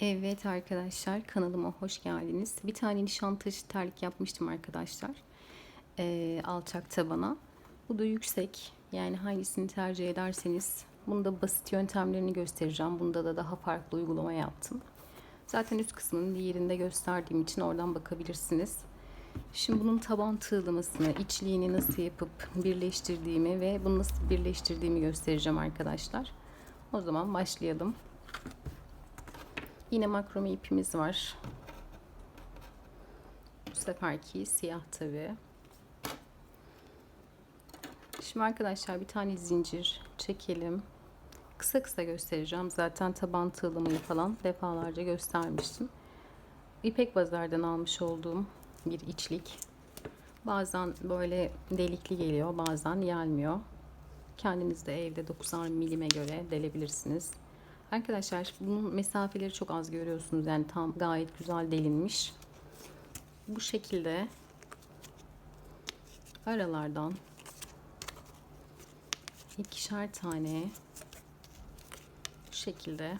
Evet arkadaşlar kanalıma hoş geldiniz. Bir tane nişantaşı terlik yapmıştım arkadaşlar. Ee, alçak tabana. Bu da yüksek. Yani hangisini tercih ederseniz. Bunda basit yöntemlerini göstereceğim. Bunda da daha farklı uygulama yaptım. Zaten üst kısmının diğerinde gösterdiğim için oradan bakabilirsiniz. Şimdi bunun taban tığlamasını, içliğini nasıl yapıp birleştirdiğimi ve bunu nasıl birleştirdiğimi göstereceğim arkadaşlar. O zaman başlayalım. Yine makrome ipimiz var. Bu seferki siyah tabi. Şimdi arkadaşlar bir tane zincir çekelim. Kısa kısa göstereceğim. Zaten taban tığlamayı falan defalarca göstermiştim. İpek Bazar'dan almış olduğum bir içlik. Bazen böyle delikli geliyor, bazen gelmiyor. Kendiniz de evde 9'ar milime göre delebilirsiniz. Arkadaşlar bunun mesafeleri çok az görüyorsunuz. Yani tam gayet güzel delinmiş. Bu şekilde aralardan ikişer tane bu şekilde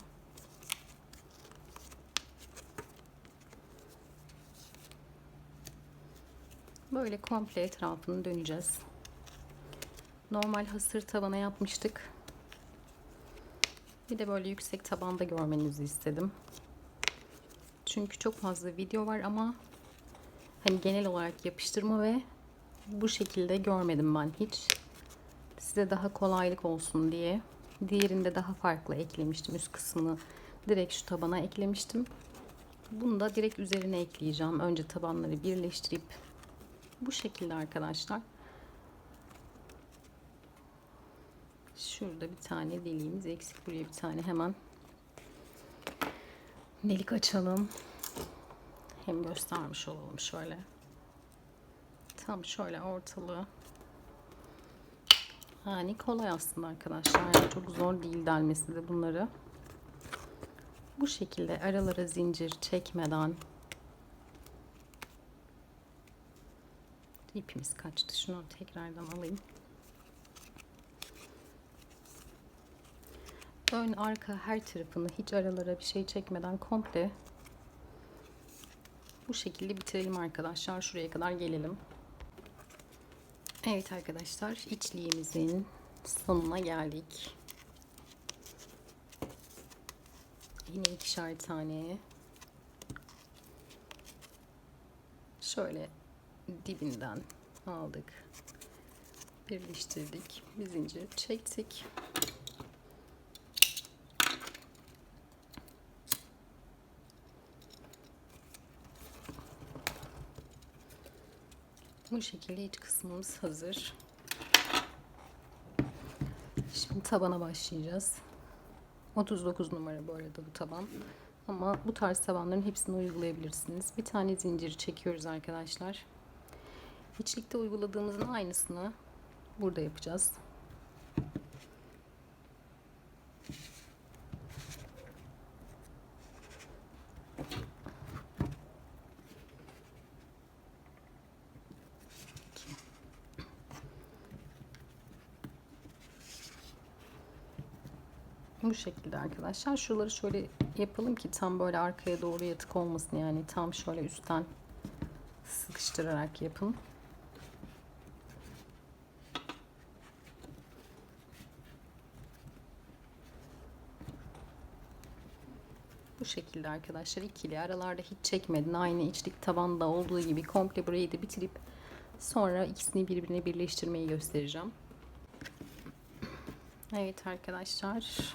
böyle komple etrafını döneceğiz. Normal hasır tavana yapmıştık. Bir de böyle yüksek tabanda görmenizi istedim. Çünkü çok fazla video var ama hani genel olarak yapıştırma ve bu şekilde görmedim ben hiç. Size daha kolaylık olsun diye. Diğerinde daha farklı eklemiştim. Üst kısmını direkt şu tabana eklemiştim. Bunu da direkt üzerine ekleyeceğim. Önce tabanları birleştirip bu şekilde arkadaşlar. Şurada bir tane deliğimiz eksik. Buraya bir tane hemen delik açalım. Hem göstermiş olalım şöyle. Tam şöyle ortalığı. Yani kolay aslında arkadaşlar. Yani çok zor değil delmesi de bunları. Bu şekilde aralara zincir çekmeden ipimiz kaçtı. Şunu tekrardan alayım. Ön arka her tarafını hiç aralara bir şey çekmeden komple bu şekilde bitirelim arkadaşlar. Şuraya kadar gelelim. Evet arkadaşlar içliğimizin sonuna geldik. Yine ikişer tane şöyle dibinden aldık. Birleştirdik. Bir zincir çektik. Bu şekilde iç kısmımız hazır. Şimdi tabana başlayacağız. 39 numara bu arada bu taban. Ama bu tarz tabanların hepsini uygulayabilirsiniz. Bir tane zinciri çekiyoruz arkadaşlar. İçlikte uyguladığımızın aynısını burada yapacağız. Bu şekilde arkadaşlar. Şuraları şöyle yapalım ki tam böyle arkaya doğru yatık olmasın. Yani tam şöyle üstten sıkıştırarak yapın. Bu şekilde arkadaşlar ikili aralarda hiç çekmedin. Aynı içlik tabanda olduğu gibi komple burayı da bitirip sonra ikisini birbirine birleştirmeyi göstereceğim. Evet arkadaşlar.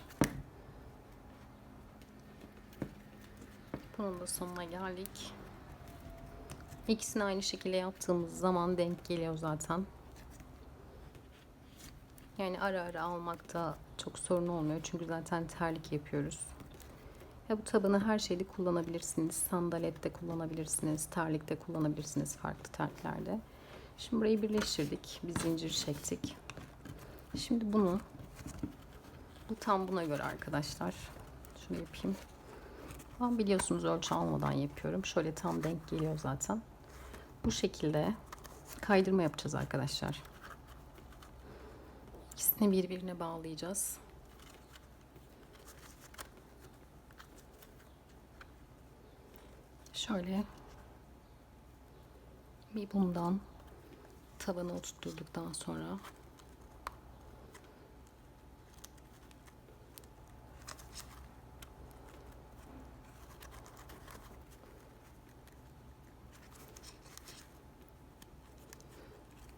Bunun da sonuna geldik. İkisini aynı şekilde yaptığımız zaman denk geliyor zaten. Yani ara ara almakta çok sorun olmuyor. Çünkü zaten terlik yapıyoruz. Ya bu tabanı her şeyde kullanabilirsiniz. Sandalette kullanabilirsiniz. Terlikte kullanabilirsiniz farklı terliklerde. Şimdi burayı birleştirdik. Bir zincir çektik. Şimdi bunu bu tam buna göre arkadaşlar. Şunu yapayım. Ben biliyorsunuz ölçü almadan yapıyorum. Şöyle tam denk geliyor zaten. Bu şekilde kaydırma yapacağız arkadaşlar. İkisini birbirine bağlayacağız. Şöyle bir bundan tavana oturtturduktan sonra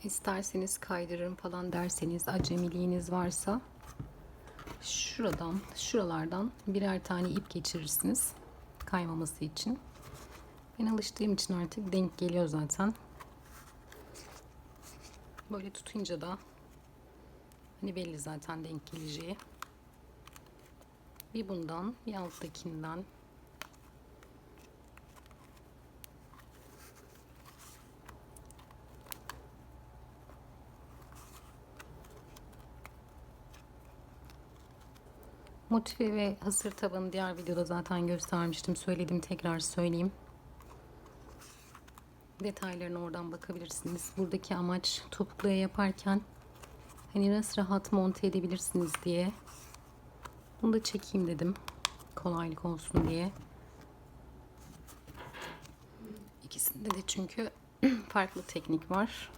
isterseniz kaydırırım falan derseniz acemiliğiniz varsa şuradan şuralardan birer tane ip geçirirsiniz kaymaması için. Ben alıştığım için artık denk geliyor zaten. Böyle tutunca da hani belli zaten denk geleceği. Bir bundan bir alttakinden Motifi ve hasır tabanı diğer videoda zaten göstermiştim. Söyledim tekrar söyleyeyim. Detaylarına oradan bakabilirsiniz. Buradaki amaç topukluya yaparken hani nasıl rahat monte edebilirsiniz diye. Bunu da çekeyim dedim. Kolaylık olsun diye. İkisinde de çünkü farklı teknik var.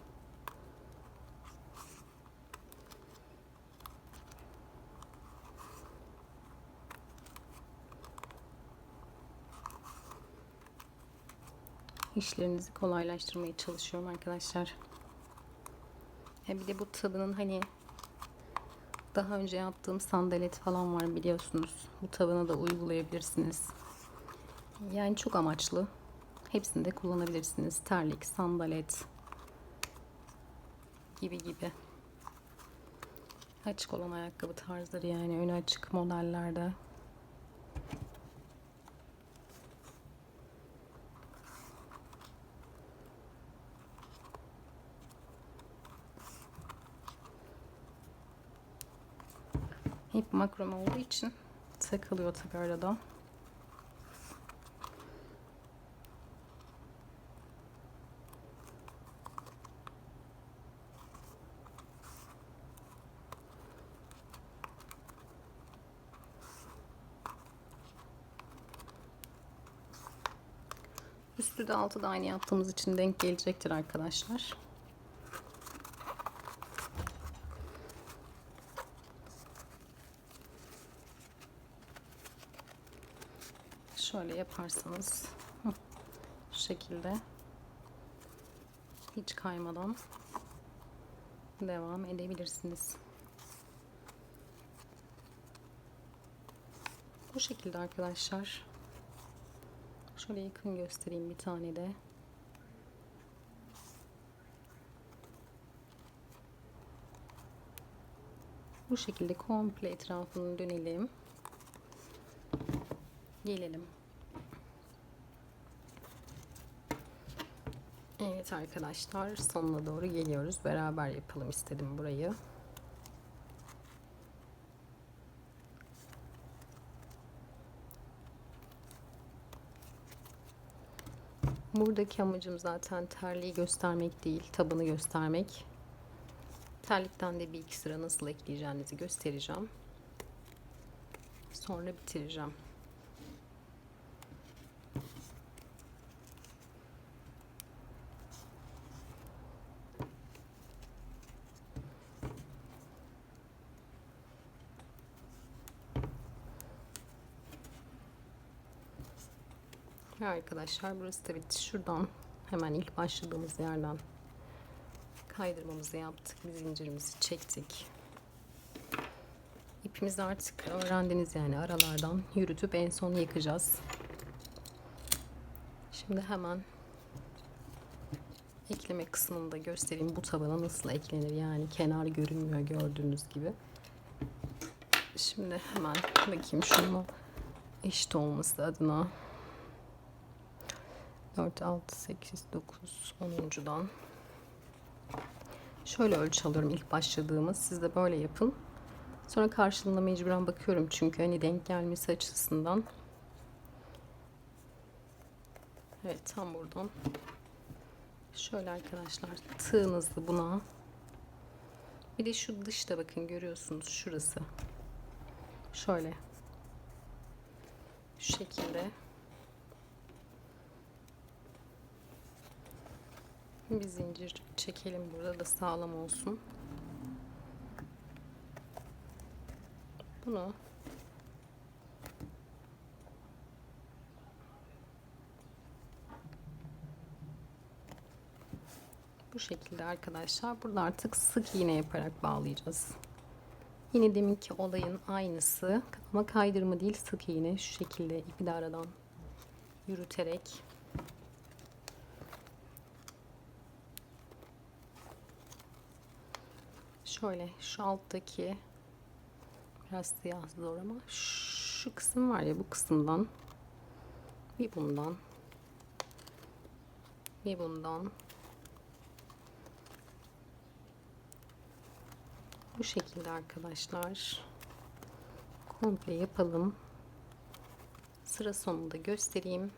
İşlerinizi kolaylaştırmaya çalışıyorum arkadaşlar. He bir de bu tabanın hani daha önce yaptığım sandalet falan var biliyorsunuz. Bu tabana da uygulayabilirsiniz. Yani çok amaçlı. Hepsini de kullanabilirsiniz. Terlik, sandalet gibi gibi. Açık olan ayakkabı tarzları yani önü açık modellerde. Hep makrome olduğu için takılıyor tabii arada. Üstü de altı da aynı yaptığımız için denk gelecektir arkadaşlar. Şöyle yaparsanız şu şekilde hiç kaymadan devam edebilirsiniz. Bu şekilde arkadaşlar. Şöyle yakın göstereyim bir tane de. Bu şekilde komple etrafını dönelim. Gelelim. Evet arkadaşlar sonuna doğru geliyoruz. Beraber yapalım istedim burayı. Buradaki amacım zaten terliği göstermek değil, tabanı göstermek. Terlikten de bir iki sıra nasıl ekleyeceğinizi göstereceğim. Sonra bitireceğim. Arkadaşlar burası da bitti. Şuradan hemen ilk başladığımız yerden kaydırmamızı yaptık. Bir zincirimizi çektik. İpimizi artık öğrendiniz yani aralardan yürütüp en son yakacağız. Şimdi hemen ekleme kısmını da göstereyim. Bu tabana nasıl eklenir yani kenar görünmüyor gördüğünüz gibi. Şimdi hemen bakayım şunu eşit olması adına 4, 6, 8, 9, 10'uncudan şöyle ölçü alıyorum ilk başladığımız. Siz de böyle yapın. Sonra karşılığında mecburen bakıyorum çünkü hani denk gelmesi açısından. Evet tam buradan. Şöyle arkadaşlar tığınızı buna. Bir de şu dışta bakın görüyorsunuz şurası. Şöyle. Şu şekilde Bir zincir çekelim burada da sağlam olsun. Bunu bu şekilde arkadaşlar. Burada artık sık iğne yaparak bağlayacağız. Yine deminki olayın aynısı ama kaydırma değil sık iğne şu şekilde ipi de aradan yürüterek şöyle şu alttaki biraz siyah zor ama şu kısım var ya bu kısımdan bir bundan bir bundan. Bu şekilde arkadaşlar komple yapalım. Sıra sonunda göstereyim.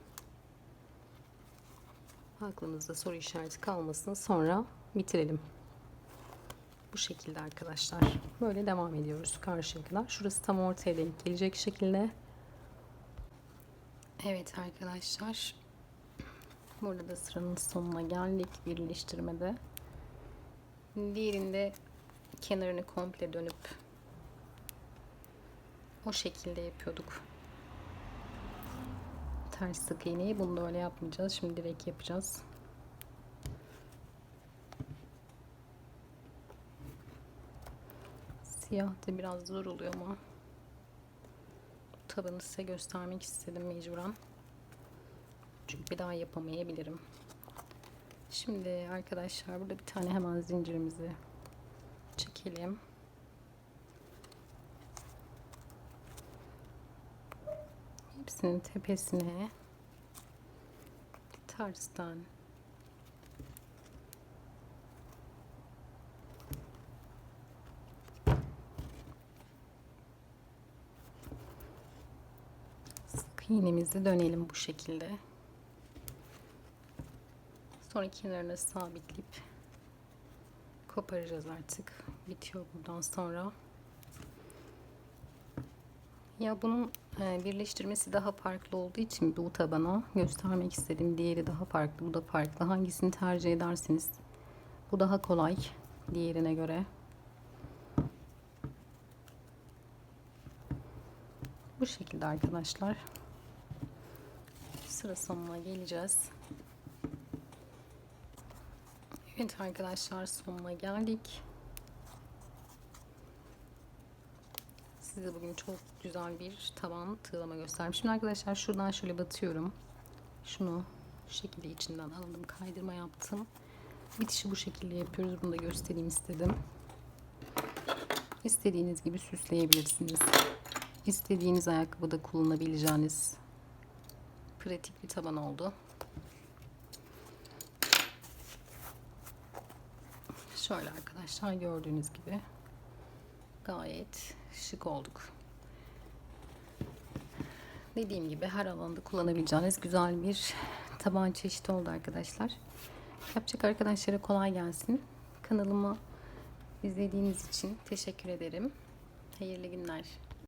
Aklınızda soru işareti kalmasın sonra bitirelim bu şekilde arkadaşlar böyle devam ediyoruz karşıya kadar şurası tam ortaya denk gelecek şekilde Evet arkadaşlar burada da sıranın sonuna geldik birleştirmede diğerinde kenarını komple dönüp o şekilde yapıyorduk. Ters sık iğneyi bunu da öyle yapmayacağız. Şimdi direkt yapacağız. Siyah da biraz zor oluyor ama tabanı size göstermek istedim mecburen. Çünkü bir daha yapamayabilirim. Şimdi arkadaşlar burada bir tane hemen zincirimizi çekelim. Hepsinin tepesine tersten sık iğnemizi dönelim bu şekilde. Sonra kenarına sabitleyip koparacağız artık. Bitiyor buradan sonra. Ya bunun e, birleştirmesi daha farklı olduğu için bu tabana göstermek istedim. Diğeri daha farklı, bu da farklı. Hangisini tercih edersiniz? Bu daha kolay diğerine göre. Bu şekilde arkadaşlar. Sıra sonuna geleceğiz. Evet arkadaşlar sonuna geldik. Size bugün çok güzel bir taban tığlama gösterdim. Şimdi arkadaşlar şuradan şöyle batıyorum. Şunu şu şekilde içinden aldım. Kaydırma yaptım. Bitişi bu şekilde yapıyoruz. Bunu da göstereyim istedim. İstediğiniz gibi süsleyebilirsiniz. İstediğiniz ayakkabıda kullanabileceğiniz pratik bir taban oldu. Şöyle arkadaşlar gördüğünüz gibi gayet şık olduk. Dediğim gibi her alanda kullanabileceğiniz güzel bir taban çeşidi oldu arkadaşlar. Yapacak arkadaşlara kolay gelsin. Kanalıma izlediğiniz için teşekkür ederim. Hayırlı günler.